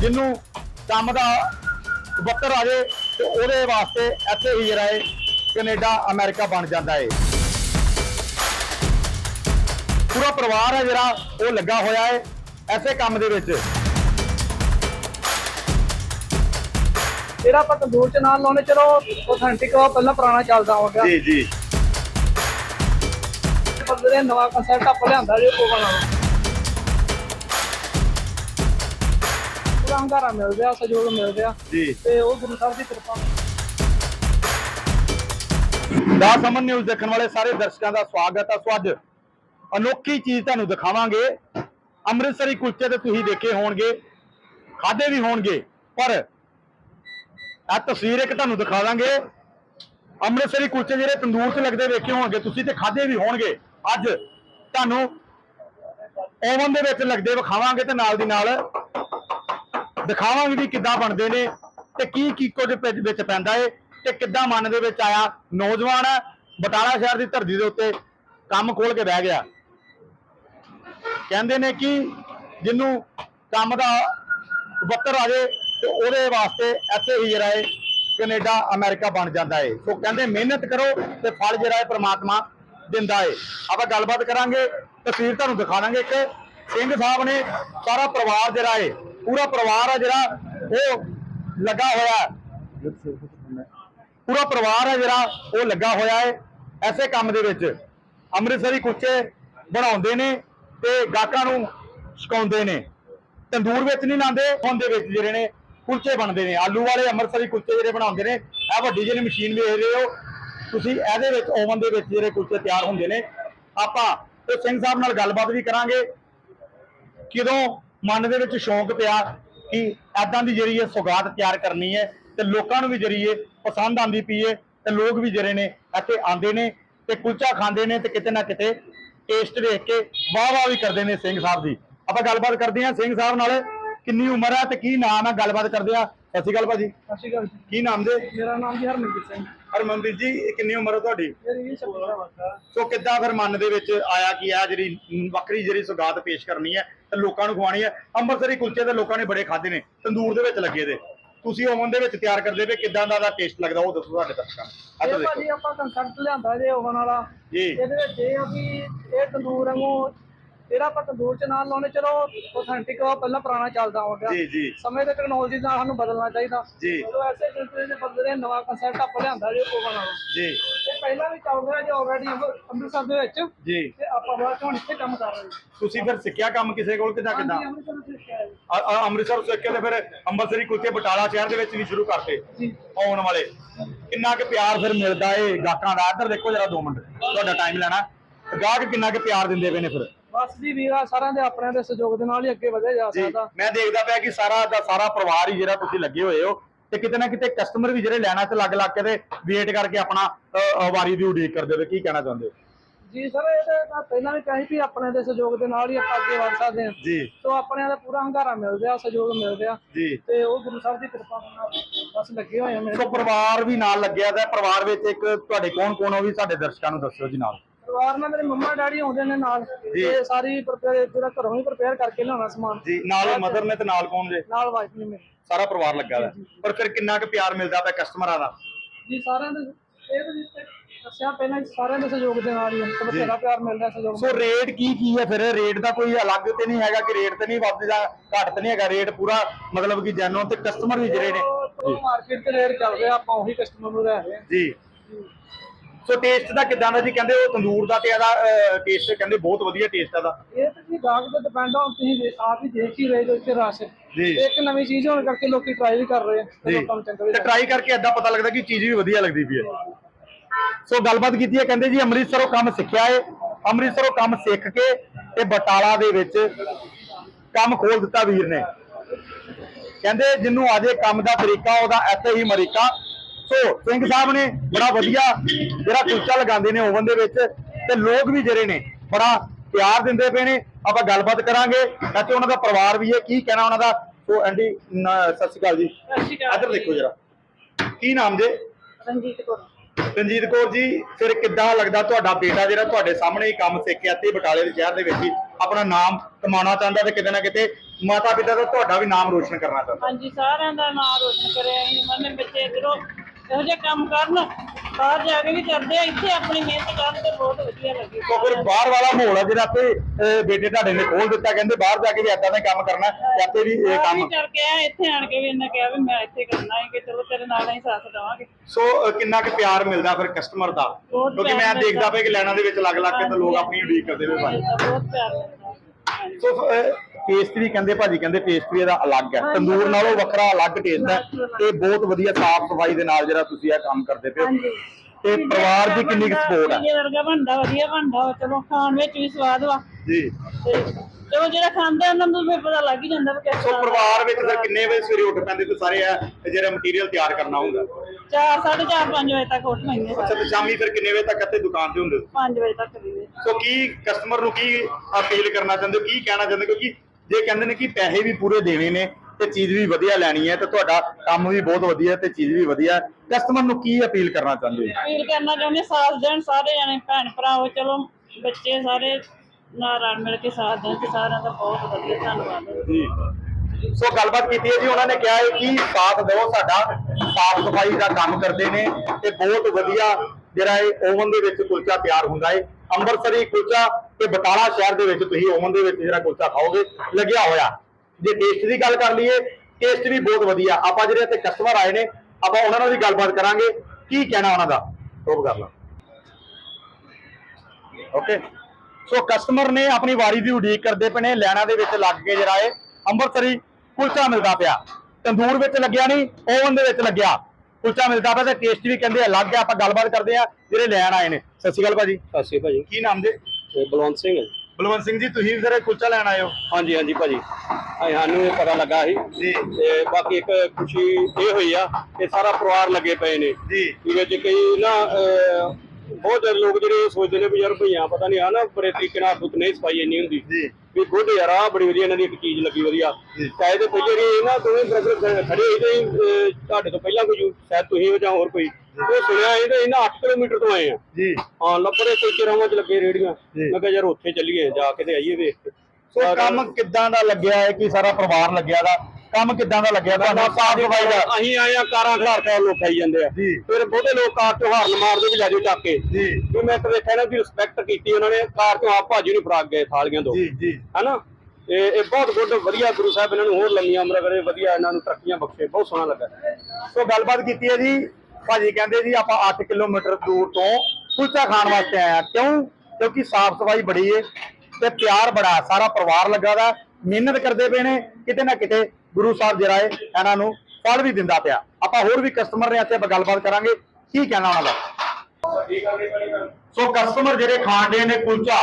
ਜਿਹਨੂੰ ਕੰਮ ਦਾ ਬੱਤਰ ਆ ਜੇ ਤੇ ਉਹਦੇ ਵਾਸਤੇ ਇੱਥੇ ਹੀ ਜਿਹੜਾ ਕੈਨੇਡਾ ਅਮਰੀਕਾ ਬਣ ਜਾਂਦਾ ਹੈ ਪੂਰਾ ਪਰਿਵਾਰ ਹੈ ਜਿਹੜਾ ਉਹ ਲੱਗਾ ਹੋਇਆ ਹੈ ਐਸੇ ਕੰਮ ਦੇ ਵਿੱਚ। ਜਿਹੜਾ ਆਪਾਂ ਤੰਦੂਰ ਚ ਨਾਲ ਲਾਉਣੇ ਚਲੋ ਆਥੈਂਟਿਕ ਆ ਪਹਿਲਾਂ ਪੁਰਾਣਾ ਚੱਲਦਾ ਹੋ ਗਿਆ ਜੀ ਜੀ। ਬੰਦੇ ਨੇ ਨਵਾਂ ਕਨਸੈਪਟ ਆਪ ਲਿਆਂਦਾ ਜੇ ਕੋਵਨ ਵਾਲਾ। ਪੂਰਾ ਹੰਗਾਰਾ ਮਿਲ ਰਿਹਾ ਸਹਿਯੋਗ ਮਿਲ ਰਿਹਾ ਜੀ। ਤੇ ਉਹ ਗੁਰੂ ਸਾਹਿਬ ਦੀ ਕਿਰਪਾ ਦਾ ਸਮਨ ਨਿਊਜ਼ ਦੇਖਣ ਵਾਲੇ ਸਾਰੇ ਦਰਸ਼ਕਾਂ ਦਾ ਸਵਾਗਤ ਹੈ। ਸੋ ਅੱਜ ਅਨੋਖੀ ਚੀਜ਼ ਤੁਹਾਨੂੰ ਦਿਖਾਵਾਂਗੇ। ਅੰਮ੍ਰਿਤਸਰੀ ਕੁਲਚੇ ਤੇ ਤੁਸੀਂ ਦੇਖੇ ਹੋਣਗੇ ਖਾਦੇ ਵੀ ਹੋਣਗੇ ਪਰ ਇਹ ਤਸਵੀਰ ਇੱਕ ਤੁਹਾਨੂੰ ਦਿਖਾ ਦਾਂਗੇ। ਅੰਮ੍ਰਿਤਸਰੀ ਕੁਲਚੇ ਜਿਹੜੇ ਤੰਦੂਰ 'ਚ ਲੱਗਦੇ ਵੇਖੇ ਹੋਣਗੇ ਤੁਸੀਂ ਤੇ ਖਾਦੇ ਵੀ ਹੋਣਗੇ। ਅੱਜ ਤੁਹਾਨੂੰ ਓਵਨ ਦੇ ਵਿੱਚ ਲੱਗਦੇ ਵਿਖਾਵਾਂਗੇ ਤੇ ਨਾਲ ਦੀ ਨਾਲ ਦਿਖਾਵਾਂਗੇ ਵੀ ਕਿੱਦਾਂ ਬਣਦੇ ਨੇ ਤੇ ਕੀ ਕੀ ਕੁਝ ਵਿੱਚ ਪੈਂਦਾ ਏ ਤੇ ਕਿੱਦਾਂ ਮਨ ਦੇ ਵਿੱਚ ਆਇਆ ਨੌਜਵਾਨ ਹੈ ਬਟਾਲਾ ਸ਼ਹਿਰ ਦੀ ਧਰਤੀ ਦੇ ਉੱਤੇ ਕੰਮ ਖੋਲ ਕੇ ਬਹਿ ਗਿਆ। ਕਹਿੰਦੇ ਨੇ ਕਿ ਜਿਹਨੂੰ ਕੰਮ ਦਾ ਬੱਤਰ ਆ ਜੇ ਤੇ ਉਹਦੇ ਵਾਸਤੇ ਇੱਥੇ ਹੀ ਜਿਹੜਾ ਹੈ ਕੈਨੇਡਾ, ਅਮਰੀਕਾ ਬਣ ਜਾਂਦਾ ਏ। ਸੋ ਕਹਿੰਦੇ ਮਿਹਨਤ ਕਰੋ ਤੇ ਫਲ ਜਿਹੜਾ ਹੈ ਪ੍ਰਮਾਤਮਾ ਦਿੰਦਾ ਏ। ਆਪਾਂ ਗੱਲਬਾਤ ਕਰਾਂਗੇ, ਤਸਵੀਰ ਤੁਹਾਨੂੰ ਦਿਖਾ ਦਾਂਗੇ ਇੱਕ। ਸਿੰਘ ਸਾਹਿਬ ਨੇ ਸਾਰਾ ਪਰਿਵਾਰ ਜਿਹੜਾ ਹੈ ਪੂਰਾ ਪਰਿਵਾਰ ਹੈ ਜਿਹੜਾ, ਉਹ ਲੱਗਾ ਹੋਇਆ ਹੈ। ਪੂਰਾ ਪਰਿਵਾਰ ਹੈ ਜਿਹੜਾ, ਉਹ ਲੱਗਾ ਹੋਇਆ ਹੈ ਐਸੇ ਕੰਮ ਦੇ ਵਿੱਚ। ਅੰਮ੍ਰਿਤਸਰੀ ਕੁਲਚੇ ਬਣਾਉਂਦੇ ਨੇ ਤੇ ਗਾਹਕਾਂ ਨੂੰ ਛਕਾਉਂਦੇ ਨੇ। ਤੰਦੂਰ ਵਿੱਚ ਨਹੀਂ ਲਾਉਂਦੇ ਹੁਣ ਦੇ ਵਿੱਚ ਜਿਹੜੇ ਨੇ, ਕੁਲਚੇ ਬਣਦੇ ਨੇ। ਆਲੂ ਵਾਲੇ ਅੰਮ੍ਰਿਤਸਰੀ ਕੁਲਚੇ ਜਿਹੜੇ ਬਣਾਉਂਦੇ ਨੇ ਇਹ ਵੱਡੀ ਜਿਹੀ ਮਸ਼ੀਨ ਵੇਖ ਰਹੇ ਹੋ। ਤੁਸੀਂ ਇਹਦੇ ਵਿੱਚ, ਓਵਨ ਦੇ ਵਿੱਚ ਜਿਹੜੇ ਕੁਲਚੇ ਤਿਆਰ ਹੁੰਦੇ ਨੇ, ਆਪਾਂ ਤੇ ਸਿੰਘ ਸਾਹਿਬ ਨਾਲ ਗੱਲਬਾਤ ਵੀ ਕਰਾਂਗੇ। ਕਿਦੋਂ ਮਨ ਦੇ ਵਿੱਚ ਸ਼ੌਂਕ ਪਿਆ ਕਿ ਐਦਾਂ ਦੀ ਜਿਹੜੀ ਹੈ ਸੁਗਾਤ ਤਿਆਰ ਕਰਨੀ ਹੈ ਤੇ ਲੋਕਾਂ ਨੂੰ ਵੀ ਜਿਹੜੀ ਹੈ ਪਸੰਦ ਆਂਦੀ ਪਈ ਹੈ ਤੇ ਲੋਕ ਵੀ ਜਿਹੜੇ ਨੇ ਇੱਥੇ ਆਂਦੇ ਨੇ ਤੇ ਕੁਲਚਾ ਖਾਂਦੇ ਨੇ ਤੇ ਕਿਤੇ ਨਾ ਕਿਤੇ ਟੇਸਟ ਦੇਖ ਕੇ ਵਾਹ ਵਾਹ ਵੀ ਕਰਦੇ ਨੇ ਸਿੰਘ ਸਾਹਿਬ ਦੀ। ਆਪਾਂ ਗੱਲਬਾਤ ਕਰਦੇ ਹਾਂ, ਸਿੰਘ ਸਾਹਿਬ ਨਾਲ ਕਿੰਨੀ ਉਮਰ ਹੈ ਤੇ ਕੀ ਨਾਮ ਹੈ, ਗੱਲਬਾਤ ਕਰਦੇ ਹਾਂ। ਸਤਿ ਸ਼੍ਰੀ ਅਕਾਲ ਭਾਜੀ। ਸਤਿ ਸ਼੍ਰੀ ਅਕਾਲ ਜੀ। ਕੀ ਨਾਮ ਦੇ ਮੇਰਾ ਨਾਮ ਜੀ ਹਰਮਨਜੀਤ ਸਿੰਘ। ਹਰਮਨਦੀਪ ਜੀ ਇਹ ਕਿੰਨੀ ਉਮਰ ਹੈ ਤੁਹਾਡੀ? ਮੇਰੀ ਇਹ ਛੱਬੀ ਦਾ ਵਕਤ ਸੋ ਕਿੱਦਾਂ ਫਿਰ ਮਨ ਦੇ ਵਿੱਚ ਆਇਆ ਕਿ ਆ ਜਿਹੜੀ ਵੱਖਰੀ ਜਿਹੜੀ ਸੁਗਾਤ ਪੇਸ਼ ਕਰਨੀ ਹੈ ਤੇ ਲੋਕਾਂ ਨੂੰ ਖਵਾਣੀ ਹੈ? ਅੰਮ੍ਰਿਤਸਰੀ ਕੁਲਚੇ ਤੇ ਲੋਕਾਂ ਨੇ ਬੜੇ ਖਾਦੇ ਨੇ ਤੰਦੂਰ ਦੇ ਵਿੱਚ ਲੱਗੇ ਦੇ। ਤੁਸੀਂ ਓਵਨ ਦੇ ਵਿੱਚ ਤਿਆਰ ਕਰਦੇ ਵੇ ਕਿੱਦਾਂ ਦਾ ਦਾ ਟੇਸਟ ਲੱਗਦਾ ਉਹ ਦੱਸੋ ਤੁਹਾਡੇ ਦਰਸ਼ਕਾਂ ਨੂੰ। ਇਹ ਭਾਜੀ ਆਪਾਂ ਕਨਸੈਪਟ ਲਿਆਂਦਾ ਜੇ ਓਵਨ ਵਾਲਾ। ਜੀ। ਇਹਦੇ ਵਿੱਚ ਇਹ ਆ ਵੀ ਇਹ ਤੰਦੂਰ ਵਾਂਗੂ ਜਿਹੜਾ ਆਪਾਂ ਤੰਦੂਰ ਚ ਨਾਲ ਲਾਉਣੇ ਚਲੋ ਆਥੈਂਟਿਕ ਆ ਪਹਿਲਾਂ ਪੁਰਾਣਾ ਚੱਲਦਾ ਗਿਆ ਜੀ ਜੀ। ਸਮੇਂ ਤੇ ਟੈਕਨੋਲੋਜੀ ਨਾਲ ਸਾਨੂੰ ਬਦਲਣਾ ਚਾਹੀਦਾ। ਜੀ। ਚਲੋ ਐਸੇ ਸਿਲਸਿਲੇ ਦੇ ਬੰਦੇ ਨੇ ਨਵਾਂ ਕਨਸੈਪਟ ਆਪ ਲਿਆਂਦਾ ਜੇ ਓਵਨ ਵਾਲਾ ਜੀ। ਇਹ ਪਹਿਲਾਂ ਵੀ ਚੱਲ ਰਿਹਾ ਜੇ ਆਲਰੇਡੀ ਅੰਮ੍ਰਿਤਸਰ ਦੇ ਵਿੱਚ। ਜੀ। ਤੇ ਆਪਾਂ ਬਾਅਦ ਚ ਹੁਣ ਇੱਥੇ ਕੰਮ ਕਰ ਰਹੇ ਹਾਂ। ਤੁਸੀਂ ਫਿਰ ਸਿੱਖਿਆ ਕੰਮ ਕਿਸੇ ਕੋਲ ਕਿੱਦਾਂ ਕਿੱਦਾਂ? ਹਾਂਜੀ ਅੰਮ੍ਰਿਤਸਰ ਤੋਂ ਸਿੱਖਿਆ ਹੈ ਅ- ਅ- ਅੰਮ੍ਰਿਤਸਰ ਸਿੱਖ ਕੇ ਤੇ ਫਿਰ ਅੰਮ੍ਰਿਤਸਰੀ ਕੁਲਚੇ ਬਟਾਲਾ ਸ਼ਹਿਰ ਦੇ ਵਿੱਚ ਵੀ ਸ਼ੁਰੂ ਕਰਤੇ ਜੀ। ਆਉਣ ਵਾਲੇ। ਕਿੰਨਾ ਕੁ ਪਿਆਰ ਫਿਰ ਮਿਲਦਾ ਏ ਗਾਹਕਾਂ ਦਾ? ਇੱਧਰ ਦੇਖੋ ਜਰਾ 2 ਮਿੰਟ। ਤੁਹਾਡਾ ਟਾਈਮ ਲੈਣਾ। ਗਾਹਕ ਕਿੰਨਾ ਕੁ ਪਿਆਰ ਦਿੰਦੇ ਪਏ ਨੇ ਫਿਰ? ਬਸ ਜੀ ਵੀਰਾ ਸਾਰਿਆਂ ਦੇ ਆਪਣਿਆਂ ਦੇ ਸਹਿਯੋਗ ਦੇ ਨਾਲ ਹੀ ਅੱਗੇ ਵਧਿਆ ਜਾ ਜੀ ਸਕਦਾ। ਮੈਂ ਦੇਖਦਾ ਪਿਆ ਕਿ ਸਾਰਾ ਦਾ ਸਾਰਾ ਪਰਿਵਾਰ ਹੀ ਜਿਹੜਾ ਤੁਸੀਂ ਲੱਗੇ ਹੋਏ ਹੋ ਤੇ ਕਿਤੇ ਨਾ ਕਿਤੇ ਕਸਟਮਰ ਵੀ ਜਿਹੜੇ ਲੈਣਾ ਚ ਲੱਗ ਲੱਗ ਕੇ ਤੇ ਵੇਟ ਕਰਕੇ ਆਪਣਾ ਅ, ਅ, ਵਾਰੀ ਦੀ ਉਡੀਕ ਕਰਦੇ ਹੋ ਕੀ ਕਹਿਣਾ ਚਾਹੁੰਦੇ ਹੋ? ਜੀ ਸਰ ਇਹ ਤਾਂ ਪਹਿਲਾਂ ਵੀ ਕਹੀ ਵੀ ਆਪਣੇ ਦੇ ਸਹਿਯੋਗ ਦੇ ਨਾਲ ਹੀ ਆਪਾਂ ਅੱਗੇ ਵਧ ਸਕਦੇ ਹਾਂ। ਜੀ। ਸੋ ਆਪਣਿਆਂ ਦਾ ਪੂਰਾ ਹੰਗਾਰਾ ਮਿਲ ਰਿਹਾ ਸਹਿਯੋਗ ਮਿਲ ਰਿਹਾ। ਜੀ। ਤੇ ਉਹ ਗੁਰੂ ਸਾਹਿਬ ਦੀ ਕਿਰਪਾ ਨਾਲ ਬਸ ਲੱਗੇ ਹੋਏ ਆ ਮੇਰੇ ਸੋ ਪਰਿਵਾਰ ਵੀ ਨਾਲ ਲੱਗਿਆ ਤੇ ਪਰਿਵਾਰ ਵਿੱਚ ਇੱਕ ਤੁਹਾਡੇ ਕੌਣ ਕੌਣ ਉਹ ਵੀ ਸਾਡੇ ਦਰਸ਼ਕਾਂ ਨੂੰ ਦੱਸਿਓ ਜੀ ਨਾਲ। ਪਰਿਵਾਰ ਨਾਲ ਮੇਰੇ ਮੰਮਾ ਡੈਡੀ ਆਉਂਦੇ ਨੇ ਨਾਲ ਜੀ। ਤੇ ਸਾਰੀ ਜਿਹੜਾ ਘਰੋਂ ਹੀ ਪ੍ਰਪੇਅਰ ਕਰਕੇ ਲਿਆਉਣਾ ਸਮਾਨ। ਜੀ ਨਾਲ ਮਦਰ ਨੇ ਤੇ ਨਾਲ ਕੌਣ ਜੇ? ਨਾਲ ਵਾਈਫ ਨੇ ਮੇਰੀ। ਸਾਰਾ ਪਰਿਵਾਰ ਲੱਗਾ ਹੋਇਆ। ਪਰ ਫਿਰ ਕਿੰਨਾ ਕੁ ਪਿਆਰ ਮਿਲਦਾ ਪਿਆ ਕਸਟਮਰਾਂ ਦਾ? ਜੀ ਸਾਰਿਆਂ ਦੇ ਇਹ ਤਾਂ ਜੀ ਦੱਸਿਆ ਪਹਿਲਾਂ ਹੀ ਸਾਰਿਆਂ ਦੇ ਸਹਿਯੋਗ ਦੇ ਨਾਲ ਹੀ ਹੈ ਤੇ ਬਥੇਰਾ ਪਿਆਰ ਮਿਲਦਾ ਸਹਿਯੋਗ ਸੋ ਰੇਟ ਕੀ ਕੀ ਹੈ ਫਿਰ? ਰੇਟ ਦਾ ਕੋਈ ਅਲੱਗ ਤੇ ਨਹੀਂ ਹੈਗਾ ਕਿ ਰੇਟ ਤੇ ਨਹੀਂ ਵੱਧਦਾ ਘੱਟ ਤੇ ਨਹੀਂ ਹੈਗਾ। ਰੇਟ ਪੂਰਾ ਮਤਲਬ ਕਿ ਜੈਨੂਨ ਤੇ ਕਸਟਮਰ ਵੀ ਜਿਹੜੇ ਨੇ। ਮਾਰਕੀਟ ਤੇ ਰੇਟ ਚੱਲ ਰਿਹਾ ਆਪਾਂ ਉਹੀ ਕਸਟਮਰ ਨੂੰ ਲੈ ਰਹੇ ਹਾਂ। ਜੀ। ਸੋ ਟੇਸਟ ਦਾ ਕਿਦਾਂ ਦਾ ਜੀ? ਕਹਿੰਦੇ ਉਹ ਤੰਦੂਰ ਦਾ ਤੇ ਇਹਦਾ ਟੇਸਟ ਕਹਿੰਦੇ ਬਹੁਤ ਵਧੀਆ ਟੇਸਟ ਆ ਦਾ ਇਹ ਤਾਂ ਜੀ ਗਾਹਕ ਤੇ ਡਿਪੈਂਡ ਆ ਤੁਸੀਂ ਦੇ- ਆਪ ਹੀ ਦੇਖ ਹੀ ਰਹੇ ਜੋ ਇੱਥੇ ਰਸ਼। ਜੀ। ਇੱਕ ਨਵੀਂ ਚੀਜ਼ ਹੋਣ ਕਰਕੇ ਲੋਕੀ ਟਰਾਈ ਵੀ ਕਰ ਰਹੇ ਆ ਤੇ ਜੀ। ਲੋਕਾਂ ਨੂੰ ਚੰਗਾ ਵੀ ਤੇ ਟਰਾਈ ਕਰਕੇ ਏਦਾਂ ਪਤਾ ਲੱਗਦਾ ਕਿ ਚੀਜ਼ ਵੀ ਵਧੀਆ ਲੱਗਦੀ ਪਈ ਹੈ। ਸੋ ਗੱਲਬਾਤ ਕੀਤੀ ਹੈ ਕਹਿੰਦੇ ਜੀ ਅੰਮ੍ਰਿਤਸਰੋਂ ਕੰਮ ਸਿੱਖਿਆ ਹੈ ਅੰਮ੍ਰਿਤਸਰੋਂ ਕੰਮ ਸਿੱਖ ਕੇ ਤੇ ਬਟਾਲਾ ਦੇ ਵਿੱਚ ਕੰਮ ਖੋਲ ਦਿੱਤਾ ਵੀਰ ਨੇ। ਕਹਿੰਦੇ ਜਿੰਨੂੰ ਆਜੇ ਕੰਮ ਦਾ ਤਰੀਕਾ ਉਹਦਾ ਇੱਥੇ ਹੀ ਮਰੀਕਾ। ਸੋ ਸਿੰਘ ਸਾਹਿਬ ਨੇ ਬੜਾ ਵਧੀਆ ਜਿਹੜਾ ਕੁਲਚਾ ਲਗਾਉਂਦੇ ਨੇ ਓਵਨ ਦੇ ਵਿੱਚ ਤੇ ਲੋਕ ਵੀ ਜਿਹੜੇ ਨੇ ਬੜਾ ਪਿਆਰ ਦਿੰਦੇ ਪਏ ਨੇ। ਆਪਾਂ ਗੱਲਬਾਤ ਕਰਾਂਗੇ। ਅਤੇ ਉਹਨਾਂ ਦਾ ਪਰਿਵਾਰ ਵੀ ਹੈ। ਕੀ ਕਹਿਣਾ ਉਹਨਾਂ ਦਾ? ਸੋ ਐਂਡੀ ਸਤਿ ਸ਼੍ਰੀ ਅਕਾਲ ਜੀ। ਸਤਿ ਸ਼੍ਰੀ ਅਕਾਲ ਇੱਧਰ ਦੇਖੋ ਜਰਾ। ਕੀ ਨਾਮ ਜੇ? ਰਣਜੀਤ ਕੌਰ। ਰਣਜੀਤ ਕੌਰ ਜੀ ਫਿਰ ਕਿੱਦਾਂ ਲੱਗਦਾ ਤੁਹਾਡਾ ਬੇਟਾ ਜਿਹੜਾ ਤੁਹਾਡੇ ਸਾਹਮਣੇ ਹੀ ਕੰਮ ਸਿੱਖ ਕੇ ਇੱਥੇ ਬਟਾਲੇ ਦੇ ਸ਼ਹਿਰ ਦੇ ਵਿੱਚ ਹੀ? ਆਪਣਾ ਨਾਮ ਕਮਾਉਣਾ ਚਾਹੁੰਦਾ ਤੇ ਕਿਤੇ ਨਾ ਕਿਤੇ ਮਾਤਾ ਪਿਤਾ ਦਾ ਤੁਹਾਡਾ ਵੀ ਨਾਮ ਰੋਸ਼ਨ ਕਰਨਾ ਚਾਹੁੰਦਾ। ਹਾਂਜੀ ਸਾਰਿਆਂ ਦਾ ਨਾਮ ਰੋਸ਼ਨ ਕਰਿਆ ਅਸੀਂ। ਮੰਨੇ ਬੱਚੇ ਇਧਰੋਂ ਇਹੋ ਜਿਹੇ ਕੰਮ ਕਰਨ ਬਾਹਰ ਜਾ ਕੇ ਵੀ ਕਰਦੇ ਆ ਇੱਥੇ ਆਪਣੀ ਮਿਹਨਤ ਕਰਨ ਤੇ ਬਹੁਤ ਵਧੀਆ ਲੱਗੀ। ਤਾਂ ਫਿਰ ਬਾਹਰ ਵਾਲਾ ਮਾਹੌਲ ਆ ਜਿਹੜਾ ਤੇ ਅਹ, ਬੇਟੇ ਤੁਹਾਡੇ ਨੇ ਖੋਲ ਦਿੱਤਾ ਕਹਿੰਦੇ ਬਾਹਰ ਜਾ ਕੇ ਵੀ ਏਦਾਂ ਦਾ ਕੰਮ ਕਰਨਾ ਤੇ ਆਪੇ ਵੀ ਇਹ ਕੰਮ ਕਰਕੇ ਆ ਇੱਥੇ ਆਣ ਕੇ ਵੀ ਇਹਨੇ ਕਿਹਾ ਵੀ ਮੈਂ ਇੱਥੇ ਕਰਨਾ ਹੈ ਕਿ ਚਲੋ ਤੇਰੇ ਨਾਲ ਹੀ ਸਾਥ ਦੇਵਾਂਗੇ। ਸੋ ਅਹ, ਕਿੰਨਾ ਕੁ ਪਿਆਰ ਮਿਲਦਾ ਫਿਰ ਕਸਟਮਰ ਦਾ? ਬਹੁਤ ਕਿਉਂਕਿ ਮੈਂ ਪਿਆਰ ਦੇਖਦਾ ਮਿਲਦਾ। ਪਿਆ ਕਿ ਲਾਈਨਾਂ ਦੇ ਵਿੱਚ ਲੱਗ ਲੱਗ ਕੇ ਤਾਂ ਲੋਕ ਆਪਣੀ ਉਡੀਕ ਕਰਦੇ ਨੇ ਭਾਈ। ਬਹੁਤ ਪਿਆਰ ਮਿਲਦਾ। ਹਾਂਜੀ ਸੋ ਪੇਸਟਰੀ ਕਹਿੰਦੇ ਭਾਜੀ ਕਹਿੰਦੇ ਪੇਸਟਰੀ ਦਾ ਅਲੱਗ ਹੈ। ਤੰਦੂਰ ਨਾਲੋਂ ਵੱਖਰਾ ਅਲੱਗ ਟੇਸਟ ਹੈ। ਤੇ ਬਹੁਤ ਵਧੀਆ ਸਾਫ਼ ਸਫ਼ਾਈ ਦੇ ਨਾਲ ਜਿਹੜਾ ਤੁਸੀਂ ਇਹ ਕੰਮ ਕਰਦੇ ਪਏ ਹੋ। ਤੇ ਪਰਿਵਾਰ ਦੀ ਕਿੰਨੀ ਕੁ ਸਪੋਰਟ ਹੈ? ਇਹ ਵਰਗਾ ਬਣਦਾ ਵਧੀਆ ਬਣਦਾ ਵਾ, ਚਲੋ ਖਾਣ ਵਿੱਚ ਵੀ ਸਵਾਦ ਵਾ। ਜੀ। ਚਲੋ ਜਿਹੜਾ ਖਾਂਦਾ ਉਹਨਾਂ ਨੂੰ ਵੀ ਪਤਾ ਲੱਗ ਹੀ ਜਾਂਦਾ ਵੀ ਕਿਸ ਸੋ ਤਰ੍ਹਾਂ ਦਾ। ਪਰਿਵਾਰ ਵਿੱਚ ਫਿਰ ਕਿੰਨੇ ਵਜੇ ਸਵੇਰੇ ਉੱਠ ਪੈਂਦੇ ਤੇ ਸਾਰੇ ਇਹ ਜਿਹੜਾ ਮਟੀਰੀਅਲ ਤਿਆਰ ਕਰਨਾ ਹੁੰਦਾ? ਚਾਰ ਸਾਢੇ ਚਾਰ ਪੰਜ ਵਜੇ ਤੱਕ ਉੱਠ ਪੈਂਦੇ ਅੱਛਾ ਤੇ ਸ਼ਾਮੀ ਫਿਰ ਕਿੰਨੇ ਵਜੇ ਤੱਕ ਇੱਥੇ ਦੁਕਾਨ ਤੇ ਹੁੰਦੇ ਹੋ? 5 ਵਜੇ ਤੱਕ ਕਰੀਏ ਸੋ ਕੀ ਕਸਟਮਰ ਨੂੰ ਕੀ ਅਪੀਲ ਕਰਨਾ ਚਾਹੁੰਦੇ ਹੋ? ਕੀ ਕਹਿਣਾ ਚਾਹੁੰਦੇ ਹੋ? ਕਿਉਂਕਿ ਜੇ ਕਹਿੰਦੇ ਨੇ ਕਿ ਪੈਸੇ ਵੀ ਪੂਰੇ ਦੇਣੇ ਨੇ ਤੇ ਚੀਜ਼ ਵੀ ਵਧੀਆ ਲੈਣੀ ਹੈ ਤੇ ਤੁਹਾਡਾ ਕੰਮ ਵੀ ਬਹੁਤ ਵਧੀਆ ਤੇ ਚੀਜ਼ ਵੀ ਵਧੀਆ ਕਸਟਮਰ ਨੂੰ ਕੀ ਅਪੀਲ ਕਰਨਾ ਚਾਹੁੰਦੇ ਹੋ? ਅਪੀਲ ਕਰਨਾ ਚਾਹੁੰਦੇ ਸਾਥ ਦੇਣ ਸਾਰੇ ਜਣੇ ਭੈਣ ਭਰਾ ਹੋ ਚਲੋ ਬੱਚੇ ਸਾਰੇ ਨਾਲ ਰਲ ਮਿਲ ਕੇ ਸਾਥ ਦੇਣ ਤੇ ਸਾਰਿਆਂ ਦਾ ਬਹੁਤ ਵਧੀਆ ਧੰਨਵਾਦ। ਜੀ। ਸੋ ਗੱਲਬਾਤ ਕੀਤੀ ਹੈ ਜੀ ਉਹਨਾਂ ਨੇ ਕਿਹਾ ਹੈ ਕਿ ਸਾਥ ਦਿਓ ਸਾਡਾ ਸਾਫ਼ ਸਫ਼ਾਈ ਦਾ ਕੰਮ ਕਰਦੇ ਨੇ ਤੇ ਬਹੁਤ ਵਧੀਆ ਜਿਹੜਾ ਇਹ ਓਵਨ ਦੇ ਵਿੱਚ ਕੁਲਚਾ ਤਿਆਰ ਹੁੰਦਾ ਹੈ। ਅੰਮ੍ਰਿਤਸਰੀ ਕੁਲਚਾ ਤੇ ਬਟਾਲਾ ਸ਼ਹਿਰ ਦੇ ਵਿੱਚ ਤੁਸੀਂ ਓਵਨ ਦੇ ਵਿੱਚ ਜਿਹੜਾ ਕੁਲਚਾ ਖਾਓਗੇ ਲੱਗਿਆ ਹੋਇਆ। ਜੇ ਟੇਸਟ ਦੀ ਗੱਲ ਕਰ ਲਈਏ ਟੇਸਟ ਵੀ ਬਹੁਤ ਵਧੀਆ। ਆਪਾਂ ਜਿਹੜੇ ਇੱਥੇ ਕਸਟਮਰ ਆਏ ਨੇ ਆਪਾਂ ਉਹਨਾਂ ਨਾਲ ਵੀ ਗੱਲਬਾਤ ਕਰਾਂਗੇ। ਕੀ ਕਹਿਣਾ ਉਹਨਾਂ ਦਾ? ਉਹ ਕਰ ਲਾ। ਓਕੇ ਸੋ ਕਸਟਮਰ ਨੇ ਆਪਣੀ ਵਾਰੀ ਦੀ ਉਡੀਕ ਕਰਦੇ ਪਏ ਨੇ। ਲੈਣਾ ਦੇ ਵਿੱਚ ਲੱਗ ਕੇ ਜਿਹੜਾ ਇਹ ਅੰਮ੍ਰਿਤਸਰੀ ਕੁਲਚਾ ਮਿਲਦਾ ਪਿਆ। ਤੰਦੂਰ ਵਿੱਚ ਲੱਗਿਆ ਨਹੀਂ ਓਵਨ ਦੇ ਵਿੱਚ ਲੱਗਿਆ। ਕੁਲਚਾ ਮਿਲਦਾ ਪਿਆ ਤੇ ਟੇਸਟ ਵੀ ਕਹਿੰਦੇ ਅਲੱਗ ਆ। ਆਪਾਂ ਗੱਲਬਾਤ ਕਰਦੇ ਆ ਜਿਹੜੇ ਲੈਣ ਆਏ ਨੇ। ਸਤਿ ਸ਼੍ਰੀ ਅਕਾਲ ਭਾਜੀ। ਸਤਿ ਸ਼੍ਰੀ ਅਕਾਲ ਭਾਜੀ। ਕੀ ਨਾਮ ਜੀ? ਤੇ ਬਲਵੰਤ ਸਿੰਘ ਬਲਵੰਤ ਸਿੰਘ ਜੀ ਤੁਸੀਂ ਵੀ ਫਿਰ ਕੁਲਚਾ ਲੈਣ ਆਏ ਹੋ? ਹਾਂਜੀ ਹਾਂਜੀ ਭਾਜੀ। ਹਾਂ ਸਾਨੂੰ ਇਹ ਪਤਾ ਲੱਗਾ ਸੀ। ਜੀ। ਤੇ ਬਾਕੀ ਇੱਕ ਖੁਸ਼ੀ ਇਹ ਹੋਈ ਆ ਕਿ ਸਾਰਾ ਪਰਿਵਾਰ ਲੱਗੇ ਪਏ ਨੇ। ਜੀ। ਹੈ ਜੀ ਕਈ ਨਾ ਅਹ, ਬਹੁਤ ਸਾਰੇ ਲੋਕ ਜਿਹੜੇ ਇਹ ਸੋਚਦੇ ਨੇ ਵੀ ਯਾਰ ਭਈਆਂ ਪਤਾ ਨਹੀਂ ਆ ਨਾ ਬੜੇ ਤਰੀਕੇ ਨਾਲ ਹੱਥ ਨਹੀਂ ਸਫ਼ਾਈ ਇੰਨੀ ਹੁੰਦੀ। ਜੀ। ਵੀ ਗੁੱਡ ਯਾਰ ਆ ਬੜੀ ਵਧੀਆ ਇਹਨਾਂ ਦੀ ਇੱਕ ਚੀਜ਼ ਲੱਗੀ ਵਧੀਆ। ਸ਼ਾਇਦ ਪਹਿਲੇ ਇਹ ਨਾ ਦੋਵੇਂ ਬ੍ਰਦਰ ਖੜੇ ਹੋਏ ਤੇ ਤੁਹਾਡੇ ਤੋਂ ਪਹਿਲਾਂ ਕੋਈ ਸ਼ਾਇਦ ਤੁਸੀਂ ਹੋ ਜਾਂ ਹੋਰ ਕੋਈ। ਉਹ ਸੁਣਿਆ ਇਹ ਤੇ ਇਹਨਾਂ 8 ਕਿਲੋਮੀਟਰ ਤੋਂ ਆਏ ਆ। ਜੀ। ਹਾਂ ਲੱਭਰੇ ਕੋਈ ਚਿਰਾਵਾਂ ਚ ਲੱਗੇ ਰੇੜੀਆਂ। ਮੈਂ ਕਿਹਾ ਯਾਰ ਉੱਥੇ ਚੱਲੀਏ ਜਾ ਕੇ ਤੇ ਆਈਏ ਵੇਖ। ਸੋ ਕੰਮ ਕਿੱਦਾਂ ਦਾ ਲੱਗਿਆ ਹੈ ਕਿ ਸਾਰਾ ਪਰਿਵਾਰ ਲੱਗਿਆ ਦਾ? ਕੰਮ ਕਿੱਦਾਂ ਦਾ ਲੱਗਿਆ ਤੁਹਾਨੂੰ? ਸਾਫ਼ ਸਫ਼ਾਈ ਦਾ। ਅਸੀਂ ਆਏ ਆ ਕਾਰਾਂ ਖਿਲਾਰ ਕੇ ਲੋਕ ਖਾਈ ਜਾਂਦੇ ਆ। ਫਿਰ ਬਹੁਤੇ ਲੋਕ ਕਾਰ ਤੋਂ ਹਾਰਨ ਮਾਰਦੇ ਵੀ ਜਾਜੋ ਚੱਕ ਕੇ। ਜੀ। ਵੀ ਮੈਂ ਤਾਂ ਵੇਖਿਆ ਨਾ ਕਿ ਰਿਸਪੈਕਟ ਕੀਤੀ ਉਹਨਾਂ ਨੇ ਕਾਰ ਤੋਂ ਆਪ ਭਾਜੀ ਨੂੰ ਫਰਾਗ ਗਏ ਥਾਲੀਆਂ ਤੋਂ। ਜੀ ਜੀ। ਹਨਾ? ਇਹ ਇਹ ਬਹੁਤ ਗੁੱਡ ਵਧੀਆ ਗੁਰੂ ਸਾਹਿਬ ਇਹਨਾਂ ਨੂੰ ਹੋਰ ਲੰਮੀਆਂ ਉਮਰਾਂ ਕਰੇ ਵਧੀਆ ਇਹਨਾਂ ਨੂੰ ਤਰੱਕੀਆਂ ਬਖਸ਼ੇ ਬਹੁਤ ਸੋਹਣਾ ਲੱਗਾ। ਸੋ ਗੱਲਬਾਤ ਕੀਤੀ ਹੈ ਜੀ। ਭਾਜੀ ਕਹਿੰਦੇ ਜੀ ਆਪਾਂ 8 ਕਿਲੋਮੀਟਰ ਦੂਰ ਤੋਂ ਕੁਲਚਾ ਖਾਣ ਵਾਸਤੇ ਆਏ ਆ ਕਿਉਂ? ਕਿਉਂਕਿ ਸਾਫ਼ ਸਫ਼ਾਈ ਬੜੀ ਏ ਤੇ ਪਿਆਰ ਬੜਾ। ਸਾਰਾ ਪਰਿਵਾਰ ਲੱਗਾ ਦਾ। ਮਿਹਨਤ ਕਰਦੇ ਪਏ ਨੇ ਕਿਤੇ ਨਾ ਕਿਤੇ ਗੁਰੂ ਸਾਹਿਬ ਜਿਹੜਾ ਏ ਇਹਨਾਂ ਨੂੰ ਫਲ ਵੀ ਦਿੰਦਾ ਪਿਆ। ਆਪਾਂ ਹੋਰ ਵੀ ਕਸਟਮਰ ਨੇ ਇੱਥੇ ਆਪਾਂ ਗੱਲਬਾਤ ਕਰਾਂਗੇ, ਕੀ ਕਹਿਣਾ ਉਹਨਾਂ ਦਾ? ਸੋ ਕਸਟਮਰ ਜਿਹੜੇ ਖਾਣ ਦੇ ਨੇ ਕੁਲਚਾ,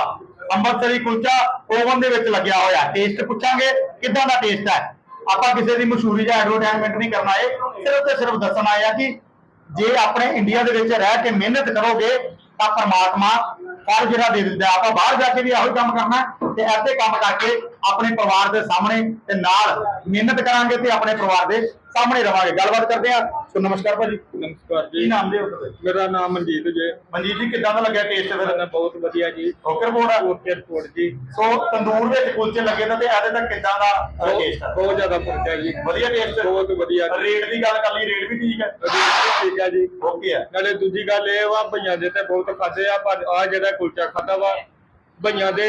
ਅੰਮ੍ਰਿਤਸਰੀ ਕੁਲਚਾ ਓਵਨ ਦੇ ਵਿੱਚ ਲੱਗਿਆ ਹੋਇਆ। ਟੇਸਟ ਪੁੱਛਾਂਗੇ, ਕਿੱਦਾਂ ਦਾ ਟੇਸਟ ਹੈ? ਆਪਾਂ ਕਿਸੇ ਦੀ ਮਸ਼ਹੂਰੀ ਜਾਂ ਐਡਵਰਟਾਈਜ਼ਮੈਂਟ ਨਹੀਂ ਕਰਨਾ ਹੈ ਸਿਰਫ ਤੇ ਸਿਰਫ ਦੱਸਣਾ ਆਏ ਕਿ ਜੇ ਆਪਣੇ ਇੰਡੀਆ ਦੇ ਵਿੱਚ ਰਹਿ ਕੇ ਮਿਹਨਤ ਕਰੋਗੇ ਤਾਂ ਪਰਮਾਤਮਾ ਫਲ ਜਿਹੜਾ ਦੇ ਦਿੰਦਾ, ਆਪਾਂ ਬਾਹਰ ਜਾ ਕੇ ਵੀ ਇਹੋ ਹੀ ਕੰਮ ਕਰਨਾ ਤੇ ਐਸੇ ਕੰਮ ਕਰਕੇ ਆਪਣੇ ਪਰਿਵਾਰ ਦੇ ਸਾਹਮਣੇ ਤੇ ਨਾਲ ਮਿਹਨਤ ਕਰਾਂਗੇ ਤੇ ਆਪਣੇ ਪਰਿਵਾਰ ਦੇ ਸਾਹਮਣੇ ਰਵਾਂਗੇ। ਗੱਲਬਾਤ ਕਰਦੇ ਆ ਸੋ ਨਮਸਕਾਰ ਭਾਜੀ। ਨਮਸਕਾਰ ਕੀ ਨਾਮ ਦੇ ਹੋ ਮੇਰਾ ਨਾਮ ਮਨਜੀਤ ਜੀ। ਮਨਜੀਤ ਜੀ ਕਿੱਦਾਂ ਦਾ ਲੱਗਿਆ ਟੇਸਟ ਫਿਰ? ਬਹੁਤ ਵਧੀਆ ਜੀ। ਓਕੇ ਰਿਪੋਰਟ ਆ? ਓਕੇ ਰਿਪੋਰਟ ਜੀ। ਸੋ ਤੰਦੂਰ ਵਿੱਚ ਕੁਲਚੇ ਲੱਗੇ ਤਾਂ ਤੇ ਇਹਦੇ ਤੱਕ ਕਿੱਦਾਂ ਦਾ ਟੇਸਟ ਬਹੁਤ ਜ਼ਿਆਦਾ ਹੈ ਜੀ। ਵਧੀਆ ਟੇਸਟ ਬਹੁਤ ਵਧੀਆ ਰੇਟ ਦੀ ਗੱਲ ਕਰ ਲਈ ਰੇਟ ਵੀ ਠੀਕ ਹੈ ਠੀਕ ਹੈ ਜੀ। ਓਕੇ ਹੈ ਨਾਲੇ ਦੂਜੀ ਗੱਲ ਇਹ ਵਾ ਭਈਆਂ ਦੇ ਤੇ ਬਹੁਤ ਖਾਦੇ ਆ ਪਰ ਆ ਜਿਹੜਾ ਕੁਲਚਾ ਖਾਦਾ ਵਾ ਭਈਆਂ ਦੇ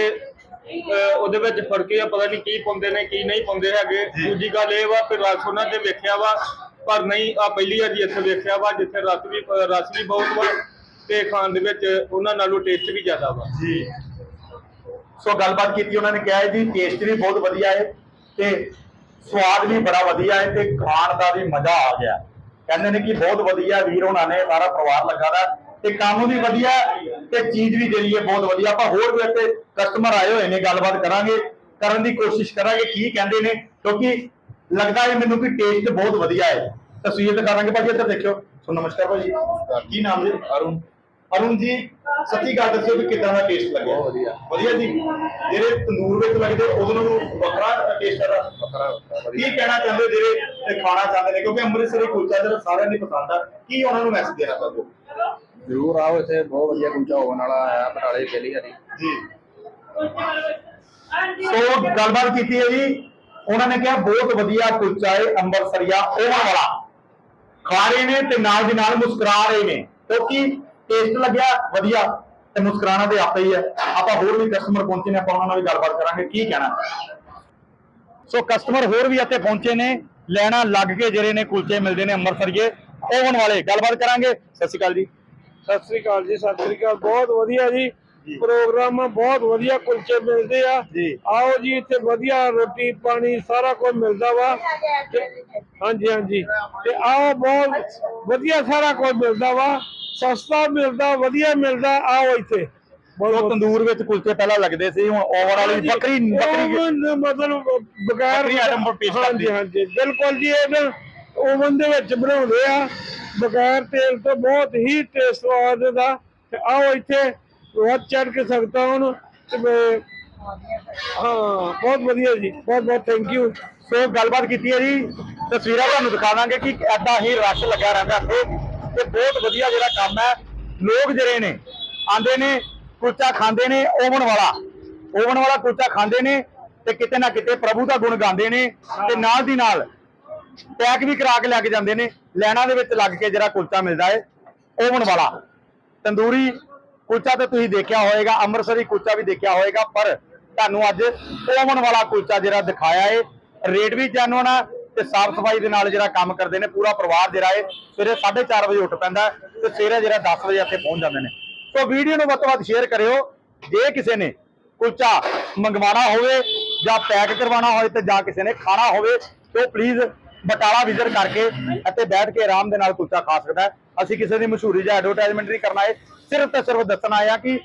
ਅਹ, ਉਹਦੇ ਵਿੱਚ ਫ਼ਰਕ ਆ ਪਤਾ ਨਹੀਂ ਕੀ ਪਾਉਂਦੇ ਨੇ ਕੀ ਨਹੀਂ ਪਾਉਂਦੇ ਹੈਗੇ। ਜੀ। ਦੂਜੀ ਗੱਲ ਇਹ ਵਾ ਕਿ ਰਸ ਉਹਨਾਂ ਤੇ ਵੇਖਿਆ ਵਾ ਪਰ ਨਹੀਂ ਆ ਪਹਿਲੀ ਵਾਰੀ ਇੱਥੇ ਵੇਖਿਆ ਵਾ ਜਿੱਥੇ ਰਸ ਵੀ ਰਸ ਵੀ ਬਹੁਤ ਵਾ ਤੇ ਖਾਣ ਦੇ ਵਿੱਚ ਉਹਨਾਂ ਨਾਲੋਂ ਟੇਸਟ ਵੀ ਜ਼ਿਆਦਾ ਵਾ। ਜੀ। ਸੋ ਗੱਲਬਾਤ ਕੀਤੀ ਉਹਨਾਂ ਨੇ ਕਿਹਾ ਹੈ ਜੀ ਟੇਸਟ ਵੀ ਬਹੁਤ ਵਧੀਆ ਹੈ ਤੇ ਸਵਾਦ ਵੀ ਬੜਾ ਵਧੀਆ ਹੈ ਤੇ ਖਾਣ ਦਾ ਵੀ ਮਜ਼ਾ ਆ ਗਿਆ। ਕਹਿੰਦੇ ਨੇ ਕਿ ਬਹੁਤ ਵਧੀਆ ਵੀਰ ਉਹਨਾਂ ਨੇ ਸਾਰਾ ਪਰਿਵਾਰ ਲੱਗਾ ਦਾ ਤੇ ਕੰਮ ਵੀ ਵਧੀਆ ਤੇ ਚੀਜ਼ ਵੀ ਜਿਹੜੀ ਹੈ ਬਹੁਤ ਵਧੀਆ। ਆਪਾਂ ਹੋਰ ਵੀ ਇੱਥੇ ਕਸਟਮਰ ਆਏ ਹੋਏ ਨੇ ਗੱਲਬਾਤ ਕਰਾਂਗੇ ਕਰਨ ਦੀ ਕੋਸ਼ਿਸ਼ ਕਰਾਂਗੇ ਕੀ ਕਹਿੰਦੇ ਨੇ ਕਿਉਂਕਿ ਲੱਗਦਾ ਹੈ ਮੈਨੂੰ ਕਿ ਟੇਸਟ ਬਹੁਤ ਵਧੀਆ ਹੈ। ਤਸਵੀਰ ਦਿਖਾਵਾਂਗੇ ਭਾਜੀ ਇੱਧਰ ਦੇਖਿਓ। ਸੋ ਨਮਸਕਾਰ ਭਾਜੀ। ਕੀ ਨਾਮ ਜੀ ਅਰੁਣ। ਅਰੁਣ ਜੀ ਸੱਚੀ ਗੱਲ ਦੱਸਿਓ ਕਿ ਕਿਦਾਂ ਦਾ ਟੇਸਟ ਲੱਗਿਆ? ਬਹੁਤ ਵਧੀਆ। ਵਧੀਆ ਜੀ। ਜਿਹੜੇ ਤੰਦੂਰ ਵਿੱਚ ਲੱਗਦੇ ਉਹਦੇ ਨਾਲੋਂ ਵੱਖਰਾ ਟੇਸਟ ਹੈ ਵੱਖਰਾ ਕੀ ਕਹਿਣਾ ਚਾਹੁੰਦੇ ਜਿਹੜੇ ਖਾਣਾ ਚਾਹੁੰਦੇ ਨੇ? ਕਿਉਂਕਿ ਅੰਮ੍ਰਿਤਸਰੀ ਕੁਲਚਾ ਜਿਹੜਾ ਸਾਰਿਆਂ ਨੂੰ ਪਸੰਦ ਆ ਕੀ ਉਹਨਾਂ ਨੂੰ ਮੈਸੇਜ ਦੇਣਾ ਚਾਹੁੰਦੇ ਹੋ ਜ਼ਰੂਰ ਆਓ ਇੱਥੇ, ਬਹੁਤ ਵਧੀਆ ਕੁਲਚਾ ਹੋਣ ਵਾਲਾ ਹੈ, ਬਟਾਲੇ ਪਹਿਲੀ ਵਾਰੀ ਜੀ। ਸੋ ਗੱਲਬਾਤ ਕੀਤੀ ਹੈ ਜੀ, ਉਹਨਾਂ ਨੇ ਕਿਹਾ ਬਹੁਤ ਵਧੀਆ ਕੁਲਚਾ ਹੈ ਅੰਮ੍ਰਿਤਸਰੀਆ ਓਵਨ ਵਾਲਾ। ਖਾ ਰਹੇ ਨੇ ਤੇ ਨਾਲ ਦੀ ਨਾਲ ਮੁਸਕਰਾ ਰਹੇ ਨੇ। ਕਿਉਂਕਿ ਟੇਸਟ ਲੱਗਿਆ? ਵਧੀਆ। ਤੇ ਮੁਸਕਰਾਣਾ ਤੇ ਆਪੇ ਹੀ ਹੈ। ਆਪਾਂ ਹੋਰ ਵੀ ਕਸਟਮਰ ਪਹੁੰਚੇ ਨੇ, ਆਪਾਂ ਉਹਨਾਂ ਨਾਲ ਵੀ ਗੱਲਬਾਤ ਕਰਾਂਗੇ। ਕੀ ਕਹਿਣਾ? ਸੋ ਕਸਟਮਰ ਹੋਰ ਵੀ ਇੱਥੇ ਪਹੁੰਚੇ ਨੇ, ਲੈਣਾ ਲੱਗ ਕੇ ਜਿਹੜੇ ਨੇ ਕੁਲਚੇ ਮਿਲਦੇ ਨੇ ਅੰਮ੍ਰਿਤਸਰੀਏ ਓਵਨ ਵਾਲੇ। ਗੱਲਬਾਤ ਕਰਾਂਗੇ। ਸਤਿ ਸ਼੍ਰੀ ਅਕਾਲ ਜੀ। ਸਤਿ ਸ੍ਰੀ ਅਕਾਲ ਜੀ ਸਤਿ ਸ੍ਰੀ ਅਕਾਲ। ਬਹੁਤ ਵਧੀਆ ਜੀ ਪ੍ਰੋਗਰਾਮ ਬਹੁਤ ਵਧੀਆ ਕੁਲਚੇ ਮਿਲਦੇ ਆ। ਆਓ ਜੀ ਇੱਥੇ ਵਧੀਆ ਰੋਟੀ ਪਾਣੀ ਸਾਰਾ ਕੁਝ ਮਿਲਦਾ ਵਾ। ਹਾਂਜੀ ਹਾਂਜੀ। ਤੇ ਆਓ ਬਹੁਤ ਵਧੀਆ ਸਾਰਾ ਕੁਝ ਮਿਲਦਾ ਵਾ। ਸਸਤਾ ਮਿਲਦਾ ਵਧੀਆ ਮਿਲਦਾ। ਆਓ ਇੱਥੇ। ਉਹ ਤੰਦੂਰ ਵਿੱਚ ਕੁਲਚੇ ਪਹਿਲਾਂ ਲੱਗਦੇ ਸੀ ਹੁਣ ਓਵਨ ਵਾਲੀ ਬੱਕਰੀ ਬੱਕਰੀ ਮਤਲਬ ਬਗੈਰ ਹਾਂਜੀ। ਹਾਂਜੀ। ਬਿਲਕੁਲ ਜੀ ਇਹ ਓਵਨ ਦੇ ਵਿੱਚ ਬਣਾਉਂਦੇ ਆ। ਬਗੈਰ ਤੇਲ ਤੋਂ ਬਹੁਤ ਹੀ ਟੇਸਟ ਸਵਾਦ ਦਾ। ਤੇ ਆਓ ਇੱਥੇ ਬਹੁਤ ਚੜ ਕੇ ਸਕਦਾ ਹੁਣ ਤੇ ਹਾਂ, ਬਹੁਤ ਵਧੀਆ ਜੀ। ਬਹੁਤ ਬਹੁਤ ਥੈਂਕ ਯੂ ਸੋ ਗੱਲਬਾਤ ਕੀਤੀ ਹੈ ਜੀ। ਤਸਵੀਰਾਂ ਤੁਹਾਨੂੰ ਦਿਖਾ ਦਾਂਗੇ ਕਿ ਐਦਾਂ ਹੀ ਰਸ਼ ਲੱਗਾ ਰਹਿੰਦਾ ਇੱਥੇ। ਤੇ ਬਹੁਤ ਵਧੀਆ ਜਿਹੜਾ ਕੰਮ ਹੈ। ਲੋਕ ਜਿਹੜੇ ਨੇ ਆਂਦੇ ਨੇ, ਕੁਲਚਾ ਖਾਂਦੇ ਨੇ, ਓਵਨ ਵਾਲਾ। ਓਵਨ ਵਾਲਾ ਕੁਲਚਾ ਖਾਂਦੇ ਨੇ ਤੇ ਕਿਤੇ ਨਾ ਕਿਤੇ ਪ੍ਰਭੂ ਦਾ ਗੁਣ ਗਾਉਂਦੇ ਨੇ ਤੇ ਨਾਲ ਦੀ ਨਾਲ ਪੈਕ ਵੀ ਕਰਾ ਕੇ ਲੈ ਕੇ ਜਾਂਦੇ ਨੇ, ਲੈਣਾ ਦੇ ਵਿੱਚ ਲੱਗ ਕੇ ਜਿਹੜਾ ਕੁਲਚਾ ਮਿਲਦਾ ਹੈ ਓਵਨ ਵਾਲਾ। ਤੰਦੂਰੀ ਕੁਲਚਾ ਤੇ ਤੁਸੀਂ ਦੇਖਿਆ ਹੋਵੇਗਾ ਅੰਮ੍ਰਿਤਸਰੀ ਕੁਲਚਾ ਵੀ ਦੇਖਿਆ ਹੋਵੇਗਾ ਪਰ ਤੁਹਾਨੂੰ ਅੱਜ ਓਵਨ ਵਾਲਾ ਕੁਲਚਾ ਜਿਹੜਾ ਦਿਖਾਇਆ ਹੈ ਰੇਟ ਵੀ ਜੈਨੂਨ ਆ ਤੇ ਸਾਫ਼ ਸਫ਼ਾਈ ਦੇ ਨਾਲ ਜਿਹੜਾ ਕੰਮ ਕਰਦੇ ਨੇ, ਪੂਰਾ ਪਰਿਵਾਰ ਜਿਹੜਾ ਹੈ ਸਵੇਰੇ 4:30 ਵਜੇ ਉੱਠ ਪੈਂਦਾ ਤੇ ਸਵੇਰੇ ਜਿਹੜਾ 10 ਵਜੇ ਇੱਥੇ ਪਹੁੰਚ ਜਾਂਦੇ ਨੇ। ਸੋ ਵੀਡੀਓ ਨੂੰ ਵੱਧ ਤੋਂ ਵੱਧ ਸ਼ੇਅਰ ਕਰਿਓ, ਜੇ ਕਿਸੇ ਨੇ ਕੁਲਚਾ ਮੰਗਵਾਉਣਾ ਹੋਵੇ ਜਾਂ ਪੈਕ ਕਰਵਾਉਣਾ ਹੋਵੇ ਤੇ ਜਾਂ ਕਿਸੇ ਨੇ ਖਾਣਾ ਹੋਵੇ, ਤੇ ਪਲੀਜ਼ ਬਟਾਲਾ ਵਿਜ਼ਿਟ ਕਰਕੇ ਅਤੇ ਬੈਠ ਕੇ ਆਰਾਮ ਦੇ ਨਾਲ ਕੁਲਚਾ ਖਾ ਸਕਦਾ ਅਸੀਂ ਕਿਸੇ ਦੀ ਮਸ਼ਹੂਰੀ ਜਾਂ ਐਡਵਰਟਾਈਜ਼ਮੈਂਟ ਨਹੀਂ ਕਰਨਾ ਹੈ ਸਿਰਫ ਤੇ ਸਿਰਫ ਦੱਸਣ ਆਇਆ ਕਿ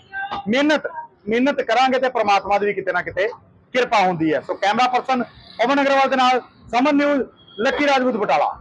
ਮਿਹਨਤ ਮਿਹਨਤ ਕਰਾਂਗੇ ਤੇ ਪ੍ਰਮਾਤਮਾ ਦੀ ਵੀ ਕਿਤੇ ਨਾ ਕਿਤੇ ਕਿਰਪਾ ਹੁੰਦੀ ਹੈ। So camera person Aman Agarwal ਦੇ ਨਾਲ, ਸਮਨ ਨਿਊਜ਼ ਲੱਕੀ ਰਾਜਪੂਤ ਬਟਾਲਾ।